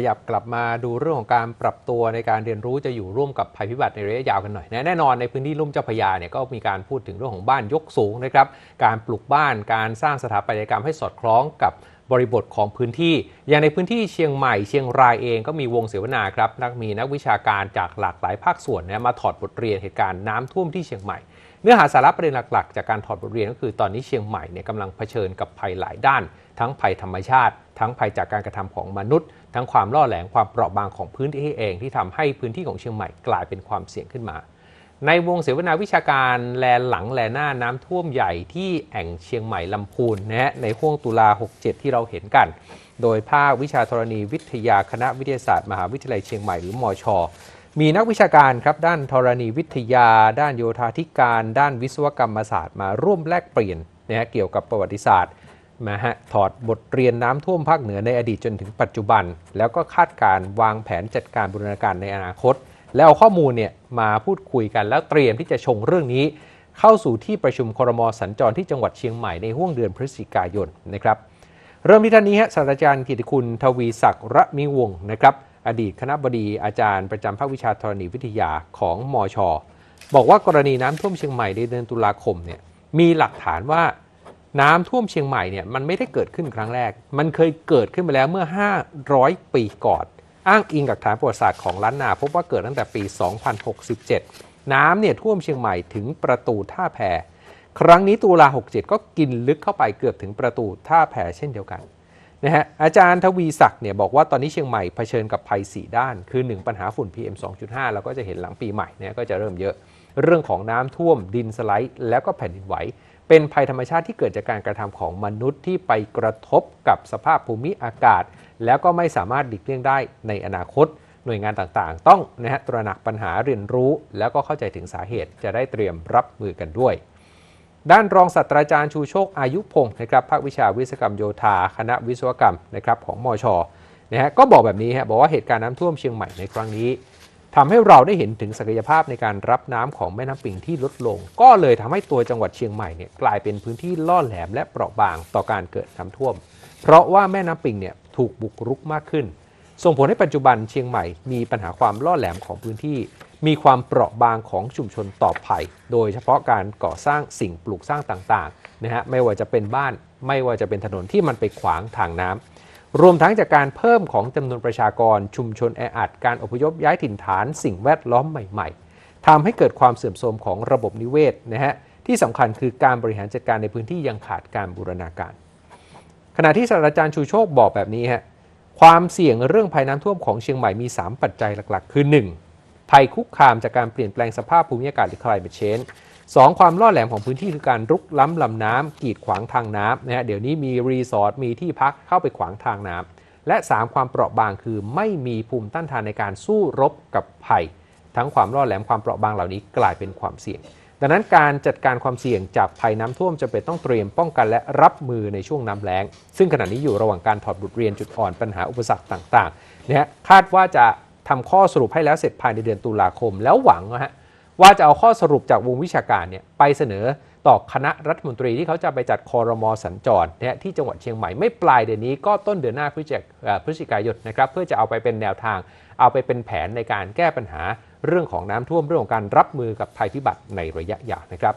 ขยับกลับมาดูเรื่องของการปรับตัวในการเรียนรู้จะอยู่ร่วมกับภัยพิบัติในระยะยาวกันหน่อยนะแน่นอนในพื้นที่ลุ่มเจ้าพระยาเนี่ยก็มีการพูดถึงเรื่องของบ้านยกสูงนะครับ การปลูกบ้านการสร้างสถาปัตยกรรมให้สอดคล้องกับบริบทของพื้นที่ อย่างในพื้นที่เชียงใหม่เชียงรายเองก็มีวงเสวนาครับนักมีนักวิชาการจากหลากหลายภาคส่วนนะมาถอดบทเรียนเหตุการณ์น้ำท่วมที่เชียงใหม่ เนื้อหาสาระประเด็นหลักๆ จากการถอดบทเรียนก็คือตอนนี้เชียงใหม่เนี่ยกำลังเผชิญกับภัยหลายด้าน ทั้งภัยธรรมชาติ ทั้งภัยจากการกระทำของมนุษย์ ทั้งความล่อแหลมความเปราะบางของพื้นที่เองที่ทำให้พื้นที่ของเชียงใหม่กลายเป็นความเสี่ยงขึ้นมา ในวงเสวนาวิชาการแลหลังแลหน้าน้ำท่วมใหญ่ที่แอ่งเชียงใหม่ลำพูนนะฮะในห่วงตุลา 67 ที่เราเห็นกัน โดยภาควิชาธรณีวิทยาคณะวิทยาศาสตร์ มหาวิทยาลัยเชียงใหม่หรือมอช มีนักวิชาการครับด้านธรณีวิทยา ด้านโยธาธิการ ด้านวิศวกรรมศาสตร์มาร่วมแลกเปลี่ยนนะฮะเกี่ยวกับประวัติศาสตร์มาฮะถอดบทเรียนน้ำท่วมภาคเหนือในอดีตจนถึงปัจจุบัน แล้วก็คาดการวางแผนจัดการบูรณาการในอนาคต แล้วเอาข้อมูลเนี่ยมาพูดคุยกันแล้วเตรียมที่จะชงเรื่องนี้ เข้าสู่ที่ประชุมครมสัญจรที่จังหวัดเชียงใหม่ในห่วงเดือนพฤศจิกายนนะครับเริ่มที่ท่านนี้ฮะศาสตราจารย์กิติคุณทวีศักดิ์ระมิวงศ์นะครับ อดีตคณะบดีอาจารย์ประจำภาควิชาธรณีวิทยาของมอชบอกว่ากรณีน้ำท่วมเชียงใหม่ในเดือนตุลาคมเนี่ยมีหลักฐานว่าน้ำท่วมเชียงใหม่เนี่ยมันไม่ได้เกิดขึ้นครั้งแรก มันเคยเกิดขึ้นมาแล้วเมื่อ 500 ปีก่อน อ้างอิงกับฐานประวัติศาสตร์ของล้านนา พบว่าเกิดตั้งแต่ปี 2067 น้ำเนี่ยท่วมเชียงใหม่ถึงประตูท่าแพครั้งนี้ตุลา67 ก็กินลึกเข้าไปเกือบถึงประตูท่าแพเช่นเดียวกัน นะฮะอาจารย์ทวีศักดิ์เนี่ยบอกว่าตอนนี้เชียงใหม่เผชิญกับภัย 4 ด้าน คือ 1 ปัญหาฝุ่น PM 2.5เราก็จะเห็นหลังปีใหม่เนี่ยก็จะเริ่มเยอะ เรื่องของน้ำท่วมดินสไลด์ แล้วก็แผ่นดินไหว เป็นภัยธรรมชาติที่เกิดจากการกระทำของมนุษย์ที่ไปกระทบกับสภาพภูมิอากาศ แล้วก็ไม่สามารถหลีกเลี่ยงได้ในอนาคต หน่วยงานต่างๆ ต้องนะฮะตระหนักปัญหาเรียนรู้ แล้วก็เข้าใจถึงสาเหตุจะได้เตรียมรับมือกันด้วย ด้านรองศาสตราจารย์ชูโชคอายุพงศ์นะครับภาควิชาวิศวกรรมโยธา คณะวิศวกรรมนะครับของมอชนะฮะก็บอกแบบนี้ฮะบอกว่าเหตุการณ์น้ำท่วมเชียงใหม่ในครั้งนี้ทำให้เราได้เห็นถึงศักยภาพในการรับน้ำของแม่น้ำปิงที่ลดลง ก็เลยทำให้ตัวจังหวัดเชียงใหม่เนี่ยกลายเป็นพื้นที่ล่อแหลมและเปราะบางต่อการเกิดน้ำท่วม เพราะว่าแม่น้ำปิงเนี่ยถูกบุกรุกมากขึ้น ส่งผลให้ปัจจุบันเชียงใหม่มีปัญหาความล่อแหลมของพื้นที่ มีความเปราะบางของชุมชนต่อภัย โดยเฉพาะการก่อสร้างสิ่งปลูกสร้างต่างๆนะฮะไม่ว่าจะเป็นบ้านไม่ว่าจะเป็นถนนที่มันไปขวางทางน้ำรวมทั้งจากการเพิ่มของจำนวนประชากรชุมชนแออัดการอพยพย้ายถิ่นฐาน สิ่งแวดล้อมใหม่ ๆทำให้เกิดความเสื่อมโทรมของระบบนิเวศนะฮะที่สำคัญคือการบริหารจัดการในพื้นที่ยังขาดการบูรณาการ ขณะที่ศาสตราจารย์ชูโชคบอกแบบนี้ฮะความเสี่ยงเรื่องภัยน้ำท่วมของเชียงใหม่มี 3 ปัจจัยหลัก ๆ คือ 1. ภัยคุกคามจากการเปลี่ยนแปลงสภาพภูมิอากาศหรือ climate change สองความล่อแหลมของพื้นที่คือการรุกล้ำลำน้ำกีดขวางทางน้ำนะฮะเดี๋ยวนี้มีรีสอร์ทมีที่พักเข้าไปขวางทางน้ำและ 3 ความเปราะบางคือไม่มีภูมิต้านทานในการสู้รบกับภัย ทั้งความล่อแหลมความเปราะบางเหล่านี้กลายเป็นความเสี่ยง ดังนั้นการจัดการความเสี่ยงจากภัยน้ำท่วมจะเป็นต้องเตรียมป้องกันและรับมือในช่วงน้ำแล้ง ซึ่งขณะนี้อยู่ระหว่างการถอดบทเรียนจุดอ่อนปัญหาอุปสรรคต่างๆนะฮะคาดว่าจะ ทำข้อสรุปให้แล้วเสร็จภายในเดือนตุลาคม แล้วหวังนะฮะว่าจะเอาข้อสรุปจากวงวิชาการเนี่ยไปเสนอต่อคณะรัฐมนตรีที่เขาจะไปจัดคอรมอสัญจรนะฮะที่จังหวัดเชียงใหม่ไม่ปลายเดือนนี้ก็ต้นเดือนหน้าพฤศจิกพฤศจิกายนนะครับเพื่อจะเอาไปเป็นแนวทาง เอาไปเป็นแผนในการแก้ปัญหาเรื่องของน้ำท่วมเรื่องของการรับมือกับภัยพิบัติในระยะยาวนะครับ